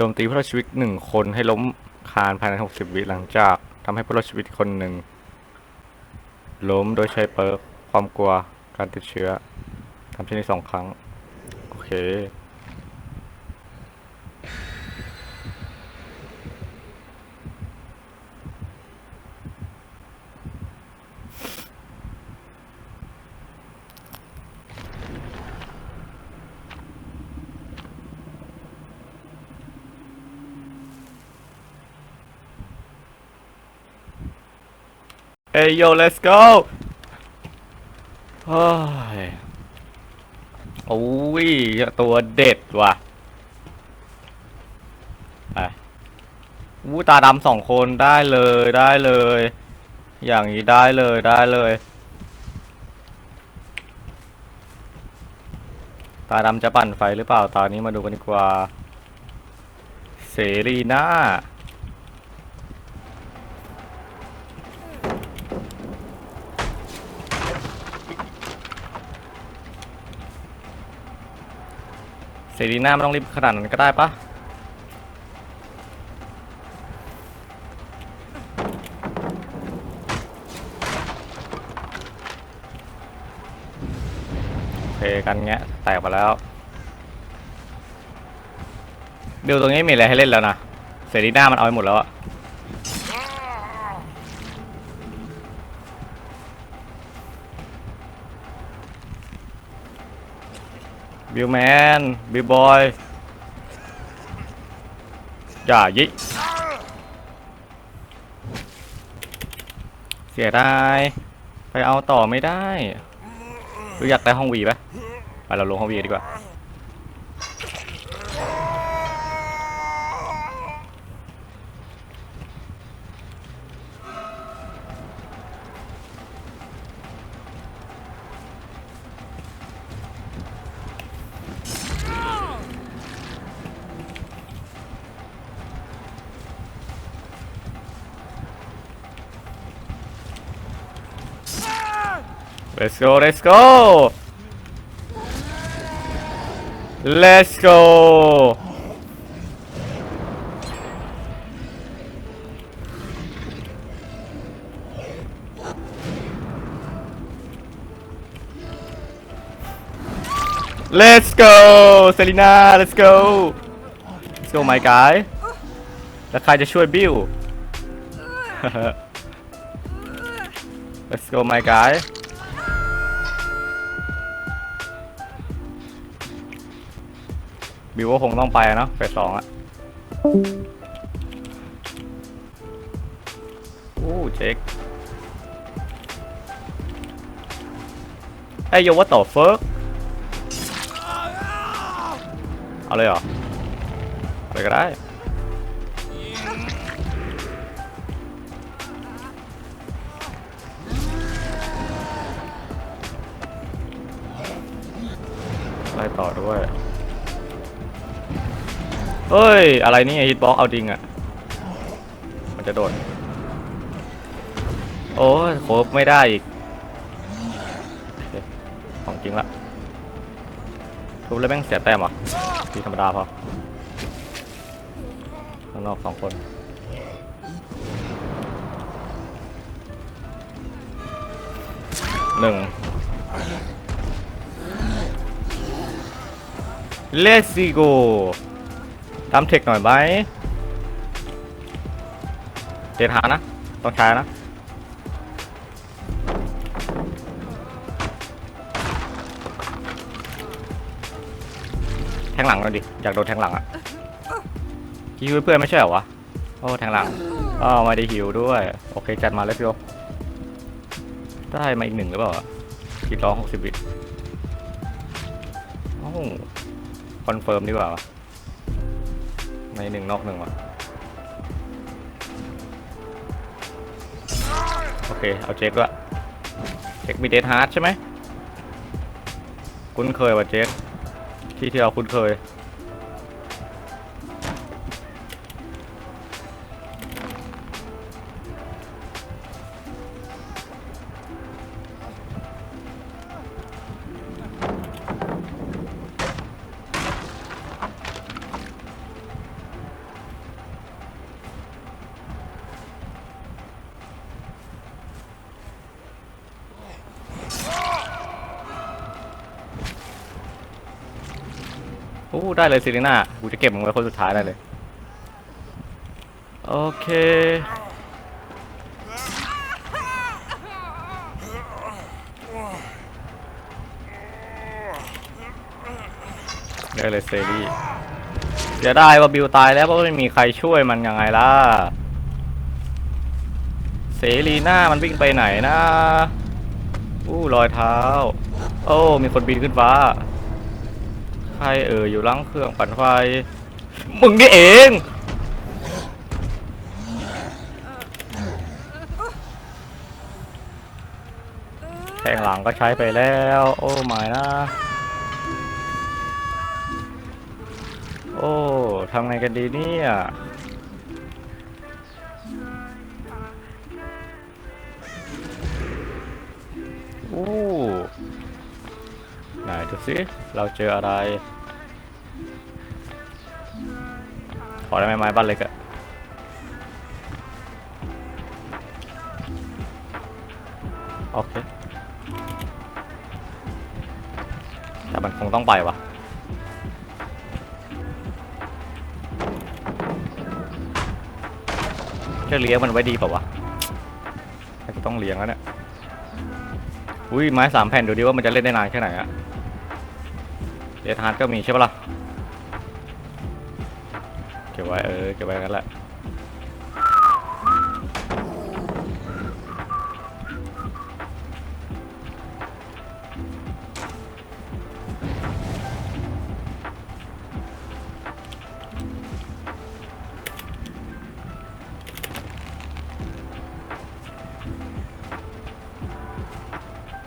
จมตีผู้รอดชีวิตหนึ่งคนให้ล้มคานภายใน 60 วิหลังจากทำให้ผู้รอดชีวิตคนหนึ่งล้มโดยใช้เปิร์กความกลัวการติดเชื้อทำเช่นนี้สองครั้ง โอเค เอ้ยโย let's go เฮ้ยโอ้ยตัวเด็ดว่ะไปวูตาดำสองคนได้เลยได้เลย อย่างนี้ได้เลยได้เลย ตาดำจะปั่นไฟหรือเปล่าตอนนี้มาดูกันดีกว่า เสรีน่า เสรีน่าไม่ต้องรีบขนาดนั้นก็ได้ปะโอเคกันเงี้ยแตกไปแล้วเดูตรงนี้มีอะไรให้เล่นแล้วนะเสรีน่ามันเอาไปหมดแล้วอะ บิวแมนบิวบอยอย่ายิเสียดายไปเอาต่อไม่ได้รืออยากได้ห้องวีปะไปเราลงห้องวีดีกว่า Let's go Let's go Let's go เล Let's go เซรีนา Let's go Let's go my guy แล้วใครจะช่วยบิว Let's go my guy บิวก็คงต้องไปอะเนาะเฟสสองอะโอ้เจ๊กไอ้ยโยว่าต่อเฟิร์กเอาเลยเหรอไปก็ได้ ไล่ต่อด้วย เฮ้ย อะไรนี่ฮิตบ็อกเอาจริงอะ่ะ มันจะโดดโอ้ยโคบไม่ได้อีกอของจริงละทุบแล้วแม่งเสียแต้มอะทีธรรมดาพอข้างนอกสองคนหนึ่ง Let's go ทำเทคหน่อยไหมเดทหานะ ต้องใช้นะ แทงหลังหน่อยดิ อยากโดนแทงหลังอะฮิวเพื่อนไม่ใช่เหรอวะ โอ้ แทงหลังอ๋อไม่ได้ฮิวด้วย โอเค จัดมาแล้วพี่โอได้มาอีกหนึ่งหรือเปล่าคิดร้องหกสิบวิโอ้คอนเฟิร์มดีกว่าวะ ในหนึ่งนอกหนึ่งว่ะโอเค เอาเจ็กละเจ็กมีเดทฮาร์ดใช่ไหม คุ้นเคยว่ะเจ็กที่ที่เราคุ้นเคย อ้ได้เลยซิลิน่ากูจะเก็บมึงไว้คนสุดท้ายได้เลย โอเค ได้เลยเซรีจะได้ว่าบิวตายแล้วเพราะไม่มีใครช่วยมันยังไงล่ะเสรีหน้ามันวิ่งไปไหนนะ อู้รอยเท้า โอ้ มีคนบินขึ้นฟ้า ครเอออยู่หลังเครื่องปั่นไฟ มึงนี่เอง แทงหลังก็ใช้ไปแล้ว โอ้ไม่นะ โอ้ทำไงกันดีเนี่ยโอ้ ดูสิเราเจออะไร ขอได้ไหมไม้บ้านเล็กอะโอเค แต่มันคงต้องไปวะจะเลี้ยงมันไว้ดีเปล่าวะจะต้องเลี้ยงแล้วเนี่ย อุ้ยไม้สามแผ่นดูดิว่ามันจะเล่นได้นานแค่ไหนอะ ดทฮาร์ดก็มีใช่ปะล่ะ เก็บไว้เออ เก็บไว้กันแหละ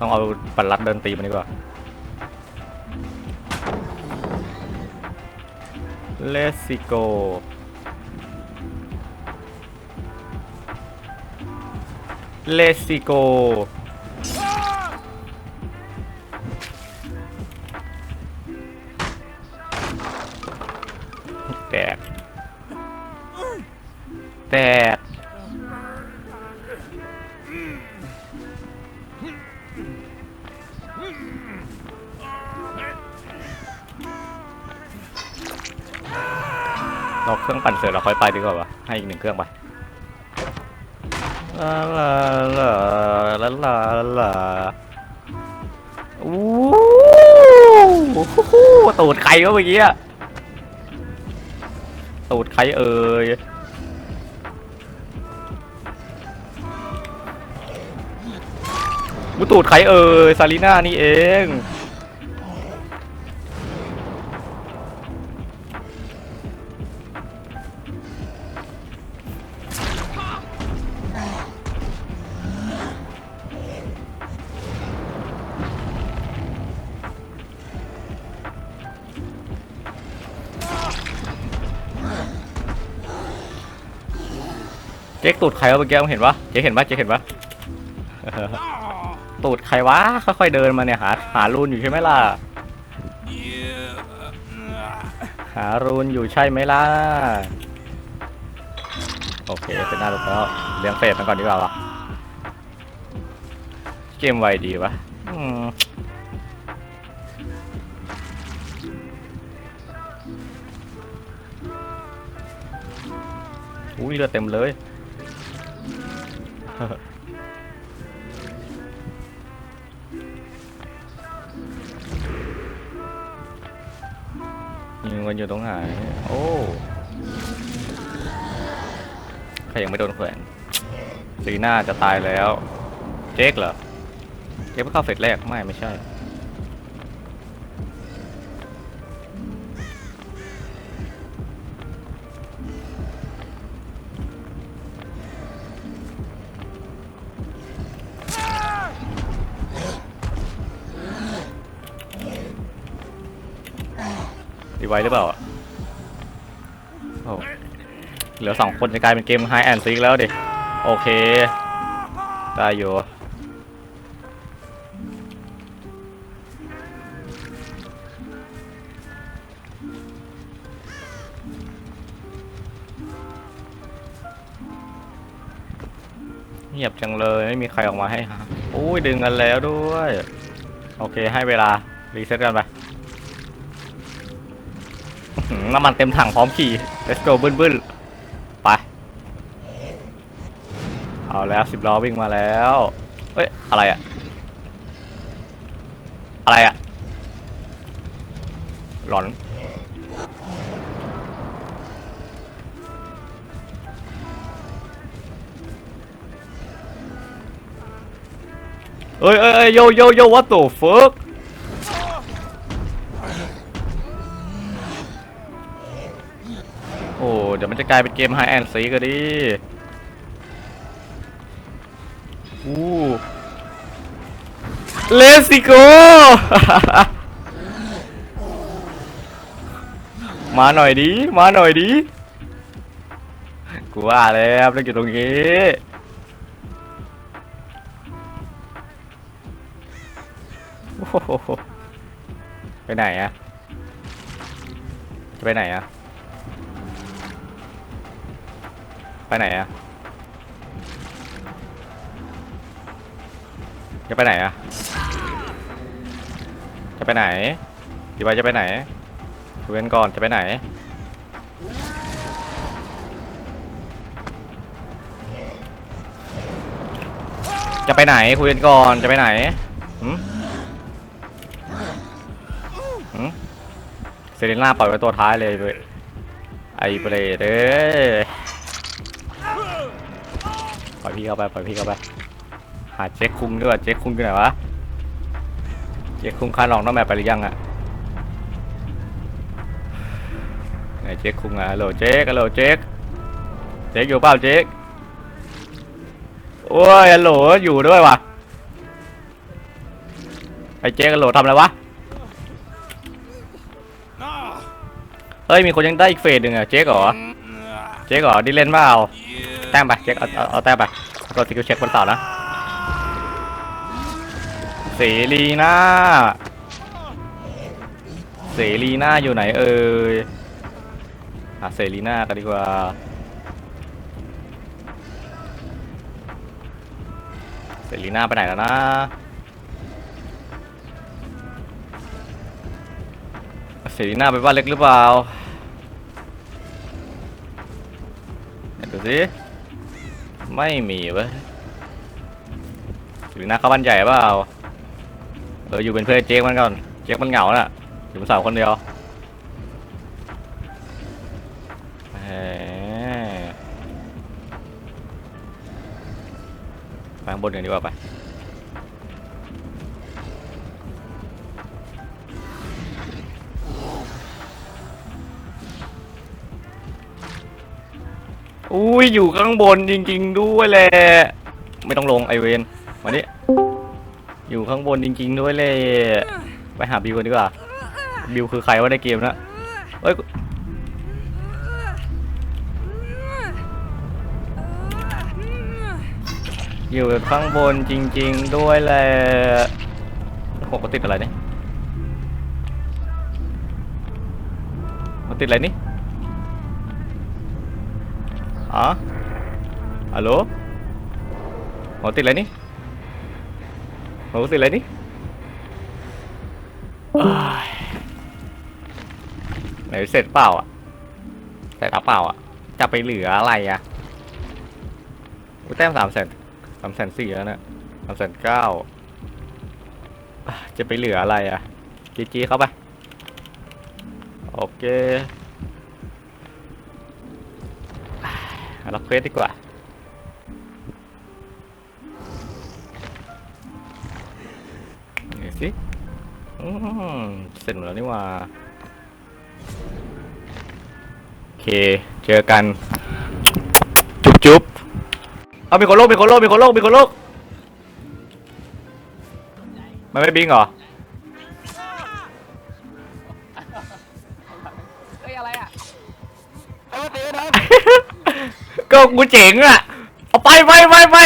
ต้องเอาบัลลัดเดินตีมันดีกว่า Let's go เลสิโก รื่องปั่นเสร็จเราค่อยไปดีกว่าวะให้อีกหนึ่งเครื่องไปลาลาลาลาลาลาอู้หูตูดใครวะเมื่อกี้ตูดใครเอ่ยมูตูดใครเอ่ยซาลีน่านี่เอง จ๊กตูดใครวะเมื่อกี้มึงเห็นปะเจ๊เห็นปะเจ๊เห็นปะตูดใครวะค่อยๆเดินมาเนี่ยหาหารูนอยู่ใช่ไหมล่ะหารูนอยู่ใช่ไหมล่ะโอเคเป็นหน้าลูกแล้วเลี้ยงเฟสมันก่อนดีกว่าวะเกมไวดีวะอืมอุ้ยเลือดเต็มเลย ยิงมันอยู่ตรงไหนโอ้ใครยังไม่โดนแขวนซีน่าจะตายแล้ว เจ๊กเหรอเจ๊กเพิ่งเข้าเฟสแรกไม่ไม่ใช่ ดีไว้หรือเปล่าอะโอ้เหลือสองคนจะกลายเป็นเกมไฮแอนด์ซิกแล้วดิ โอเค ได้อยู่ เงียบจังเลย ไม่มีใครออกมาให้หาอุ้ยดึงกันแล้วด้วย โอเคให้เวลา รีเซ็ตกันไป น้ำมันเต็มถังพร้อมขี่ let's go บึ้นบึ้นไป เอาแล้วสิบล้อวิ่งมาแล้วเฮ้ย อะไรอะอะไรอะหลอน เอ้ยเอ้ยเอ้ยโยโยโย what the fuck โอ้เดี๋ยวมันจะกลายเป็นเกม High and Seek ก็ดิอู้ Let's go มาหน่อยดิ มาหน่อยดิ กูว่าแล้วต้องอยู่ตรงนี้โอ้โหไปไหนอะจะไปไหนอะ ไปไหนอะจะไปไหนอะจะไปไหนดีไวจะไปไหนคุยกันก่อนจะไปไหน จะไปไหนคุยกันก่อนจะไปไหนหืมหืมเซเรน่าปล่อยไว้ตัวท้ายเลยด้วยไอ้เบรดเอ้ยปล่อย พี่เข้าไปปล่อยพี่เข้าไปหาเจ๊คุงด้วยเจ๊คุงอยู่ไหนวะเจ๊คุงคาลองน้องแมปไปหรือยังอะไหนเจ๊คุงอะฮัลโหลเจ๊กฮัลโหลเจ๊กเจ๊กอยู่เปล่าเจ๊กโอ้ยฮัลโหลอยู่ด้วยวะไอ้เจ๊กฮัลโหลทำอะไรวะเฮ้ยมีคนยังได้อีกเฟสหนึ่งอะเจ๊กเหรอเจ๊กเหรอดิเล่นเปล่า ต้มไปเจ๊กเอาเอาเอาแต้มไปก็สกิลเช็คบนเสานะเสรีน่าเสรีน่าอยู่ไหนเอ่ยหาเสรีน่ากันดีกว่าเสรีน่าไปไหนแล้วนะเสรีน่าไปบ้านเล็กหรือเปล่าเดี๋ยวดูสิ ไม่มีเว้ยหรือน่าเข้าบ้านใหญ่เปล่าเอออยู่เป็นเพื่อนเจ๊กมันก่อน เจ๊กมันเหงาน่ะอยู่เป็นสาวคนเดียวแหมไปข้างบนกันดีกว่าไป อยอยู่ข้างบนจริง ๆ ด้วยแหละ ไม่ต้องลงไอเวนมานี่อยู่ข้างบนจริง ๆ ด้วยเลยไปหาบิวกันดีกว่า บิวคือใครวะในเกมนะเอ้ยอยู่ข้างบนจริง ๆ ด้วยแหละโหเขาติดอะไรเนี่ยเขาติดอะไรนี่ อ๋อฮัลโหลโหติดอะไรนี่โหติดอะไรนี่เอ้ยไหนเสร็จเปล่าอะเสร็จแล้วเปล่าอะ จะไปเหลืออะไรอะอุ๊ยแต้มสามแสนสามแสนสี่แล้วเนี่ยสามแสนเก้าจะไปเหลืออะไรอะจีจีเข้าไป โอเค รับเควสดีกว่าเดี๋ยสิอืมเสร็จหมดแล้วนี่ว่า โอเค เจอกัน จุ๊บจุ๊บเอามีคนโลกมีคนโลกมีคนโลกมีคนโลกมันไม่บิงเหรอ ก็กูเจ๋งอะ เอาไปไปไปไป